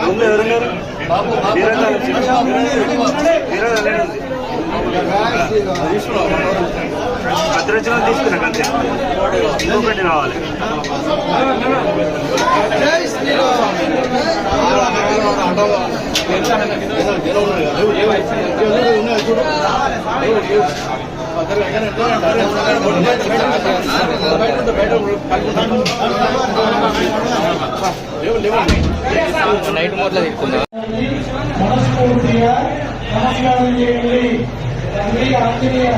ముందు ఎవరున్నారు అంతే. ఇంకొకటి రావాలి. నైట్ మోడ్లో తీసుకుందా మనస్ఫూర్తిగా నమస్కారం చేయండి తండ్రి ఆంజనేయ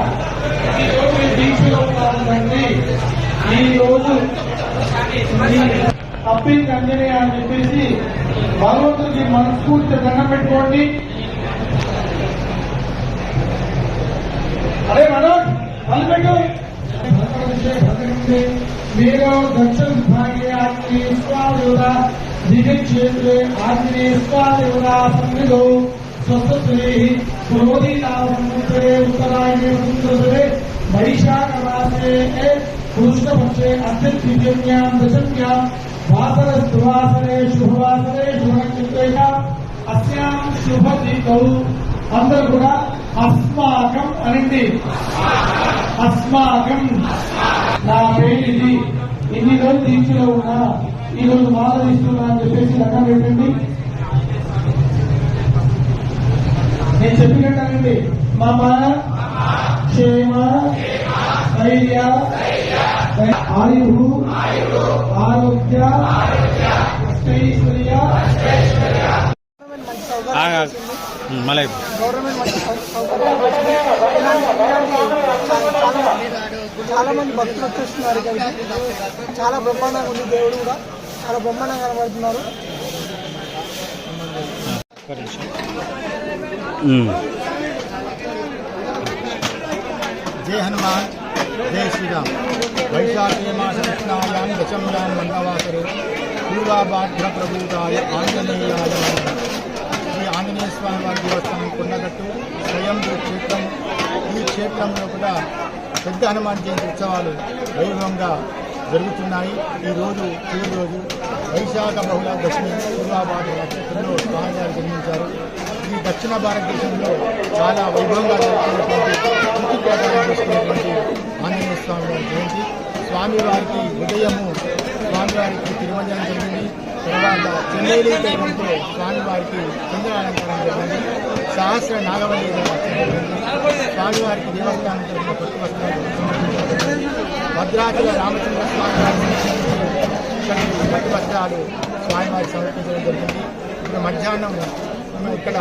ఈ రోజు ఈ దీక్షలో అప్పీల్ ఆంజనేయ అని చెప్పేసి భగవంతుడికి మనస్ఫూర్తి దండం పెట్టుకోండి. अरे मनोज बेटो मेरा दर्शन उठाएँगे आपके इसका देवरा विभिन्न क्षेत्र आज ने इसका देवरा संघ दो स्वतंत्र ही प्रबोधित आवंत्रे उत्तरायण शुभवासरे शुभंकित्ते का अस्याम शुभ अंदर बुरा అస్మాకం అనండి అస్మాకం నా పేరు ఇది. ఇన్ని రోజులు దీక్షలో ఉన్నా ఈ రోజు మాల తీసుకున్నా అని చెప్పేసి రకం పెట్టండి నేను చెప్పినట్టానండి మమ క్షేమ ధైర్య ఆయు ఆరోగ్య మళ్ళీ చాలా మంది భక్తులు వచ్చేస్తున్నారు చాలా బ్రహ్మాండంగా ఉంది దేవుడు కూడా. చాలా బ్రహ్మాండంగా కనబడుతున్నారు. జై హనుమాన్ జై శ్రీరామ్. వైశాఖీ మాసకృష్ణాయాం దశమ్యాం మంగవాసరే పూర్వాభాద్రప్రభూతాయ ఆంజనేయాయ ఆంజనేయ స్వామి వారి దేవస్థానం కొండగట్టు స్వయం క్షేత్రం ఈ క్షేత్రంలో కూడా పెద్ద హనుమాన్ జయంతి ఉత్సవాలు వైభవంగా జరుగుతున్నాయి. ఈ రోజు చివరి రోజు వైశాఖ బహుళ దశమి పూర్వాభాద్ర నక్షత్రంలో స్వామివారు జన్మించారు ఈ దక్షిణ భారతదేశంలో చాలా వైభవంగా జరుగుతున్నటువంటి ప్రకారం చేసుకున్నటువంటి ఆంజనేయ స్వామి వారి జయంతి. స్వామివారికి ఉదయము స్వామివారికి తిరుమంజనం జరిగింది. తర్వాత చెన్నైలి స్వామివారికి చంద్రాలంకారం జరిగింది. సహస్ర నాగవల్లి స్వామివారికి దేవస్థానం జరిగిన కొత్త వస్త్రాలు భద్రాచల రామచంద్ర స్వామి వారి కొత్త వస్త్రాలు స్వామివారికి సమర్పించడం జరిగింది. ఇప్పుడు మధ్యాహ్నం ఇక్కడ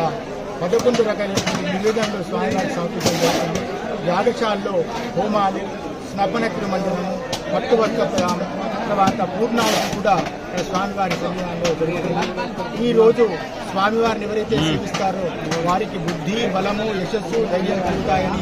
పదకొండు రకాలైనటువంటి నివేదనలు స్వామివారికి సమర్పించడం జరుగుతుంది యాగశాలలో హోమాలు స్నపనక్రి మందిరము పట్టు వస్త్రపురం తర్వాత పూర్ణావతి కూడా స్వామివారి సన్నిధానంలో జరుగుతుంది ఈ రోజు స్వామివారిని ఎవరైతే సేవిస్తారో వారికి బుద్ధి బలము యశస్సు ధైర్యం కలుగుతాయని